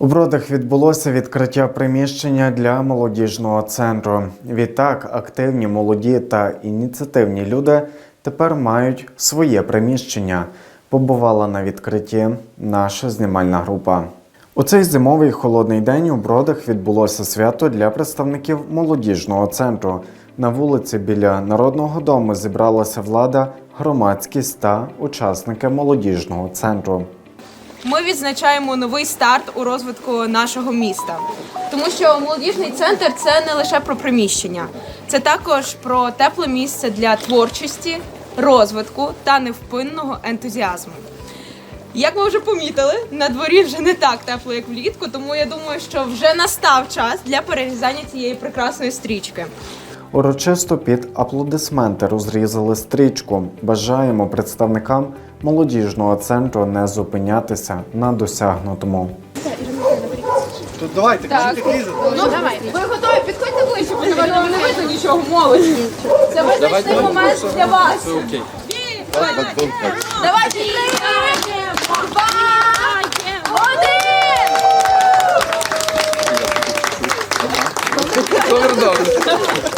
У Бродах відбулося відкриття приміщення для молодіжного центру. Відтак, активні молоді та ініціативні люди тепер мають своє приміщення. Побувала на відкритті наша знімальна група. У цей зимовий холодний день у Бродах відбулося свято для представників молодіжного центру. На вулиці біля Народного дому зібралася влада, громадськість та учасники молодіжного центру. Ми відзначаємо новий старт у розвитку нашого міста, тому що молодіжний центр це не лише про приміщення, це також про тепле місце для творчості, розвитку та невпинного ентузіазму. Як ви вже помітили, на дворі вже не так тепло, як влітку, тому я думаю, що вже настав час для перерізання цієї прекрасної стрічки. Урочисто під аплодисменти розрізали стрічку. Бажаємо представникам молодіжного центру не зупинятися на досягнутому. Тут давайте, кажіть, як. Ну, Ви готові? Підходьте ближче, бо напевно не видно нічого молодь. Це визначний момент для вас. Окей. Давайте два, один! Добре, добре.